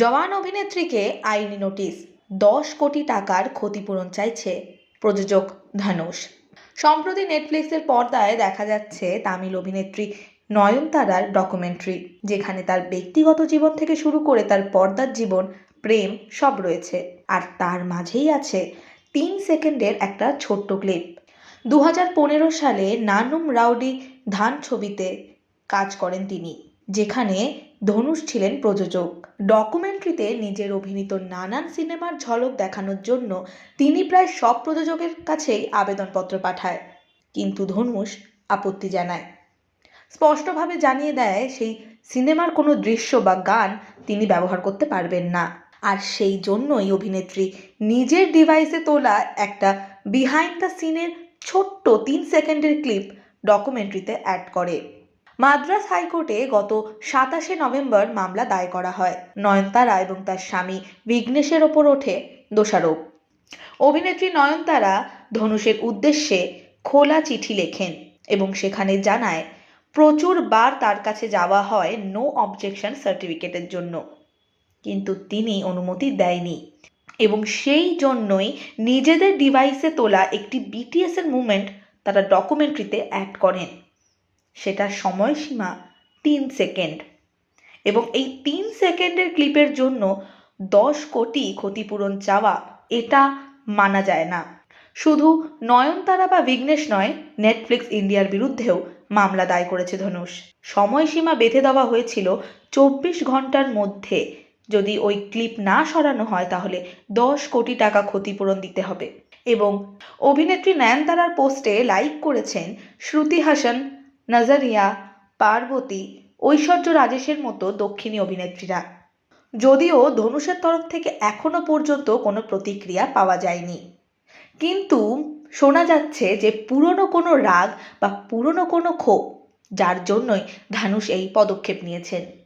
জওয়ান অভিনেত্রীকে আইনি নোটিশ, দশ কোটি টাকার ক্ষতিপূরণ চাইছে প্রযোজক ধানুষ। সম্প্রতি নেটফ্লিক্সের পর্দায় দেখা যাচ্ছে তামিল অভিনেত্রী নয়নতারার ডকুমেন্টারি, যেখানে তার ব্যক্তিগত জীবন থেকে শুরু করে তার পর্দার জীবন, প্রেম সব রয়েছে। আর তার মাঝেই আছে তিন সেকেন্ডের একটা ছোট্ট ক্লিপ। দু সালে নানুম রাউডি ধান ছবিতে কাজ করেন তিনি। যেখানে ধনুষ ছিলেন প্রযোজক। ডকুমেন্টারিতে নিজের অভিনীত নানান সিনেমার ঝলক দেখানোর জন্য তিনি প্রায় সব প্রযোজকের কাছেই আবেদনপত্র পাঠায়, কিন্তু ধনুষ আপত্তি জানায়। স্পষ্টভাবে জানিয়ে দেয়, সেই সিনেমার কোনো দৃশ্য বা গান তিনি ব্যবহার করতে পারবেন না। আর সেই জন্যই অভিনেত্রী নিজের ডিভাইসে তোলা একটা বিহাইন্ড দ্য সিনের ছোট্ট তিন সেকেন্ডের ক্লিপ ডকুমেন্টারিতে অ্যাড করে। মাদ্রাস হাইকোর্টে গত সাতাশে নভেম্বর মামলা দায় করা হয়। নয়নতারা এবং তার স্বামী বিঘ্নেশের ওপর ওঠে দোষারোপ। অভিনেত্রী নয়নতারা ধনুষের উদ্দেশ্যে খোলা চিঠি লেখেন এবং সেখানে জানায়, প্রচুর বার তার কাছে যাওয়া হয় নো অবজেকশন সার্টিফিকেটের জন্য। কিন্তু তিনি অনুমতি দেয়নি এবং সেই জন্যই নিজেদের ডিভাইসে তোলা একটি বিটিএস এর মুভমেন্ট তারা ডকুমেন্ট্রিতে অ্যাড করেন। সেটার সময়সীমা তিন সেকেন্ড। এবং এই তিন সেকেন্ডের ক্লিপের জন্য দশ কোটি ক্ষতিপূরণ চাওয়া এটা মানা যায় না। শুধু নয়নতারা বা বিঘ্নেশ নয় নেটফ্লিক্স ইন্ডিয়ার বিরুদ্ধেও মামলা দায় করেছে ধনুষ। সময়সীমা বেঁধে দেওয়া হয়েছিল চব্বিশ ঘণ্টার মধ্যে। যদি ওই ক্লিপ না সরানো হয় তাহলে দশ কোটি টাকা ক্ষতিপূরণ দিতে হবে। এবং অভিনেত্রী নয়নতারার পোস্টে লাইক করেছেন শ্রুতি হাসান নজরিয়া, পার্বতী, ঐশ্বর্য রাজেশের মতো দক্ষিণী অভিনেত্রীরা। যদিও ধনুষের তরফ থেকে এখনও পর্যন্ত কোনো প্রতিক্রিয়া পাওয়া যায়নি। কিন্তু শোনা যাচ্ছে যে পুরনো কোনো রাগ বা পুরনো কোনো ক্ষোভ, যার জন্যই ধানুষ এই পদক্ষেপ নিয়েছেন।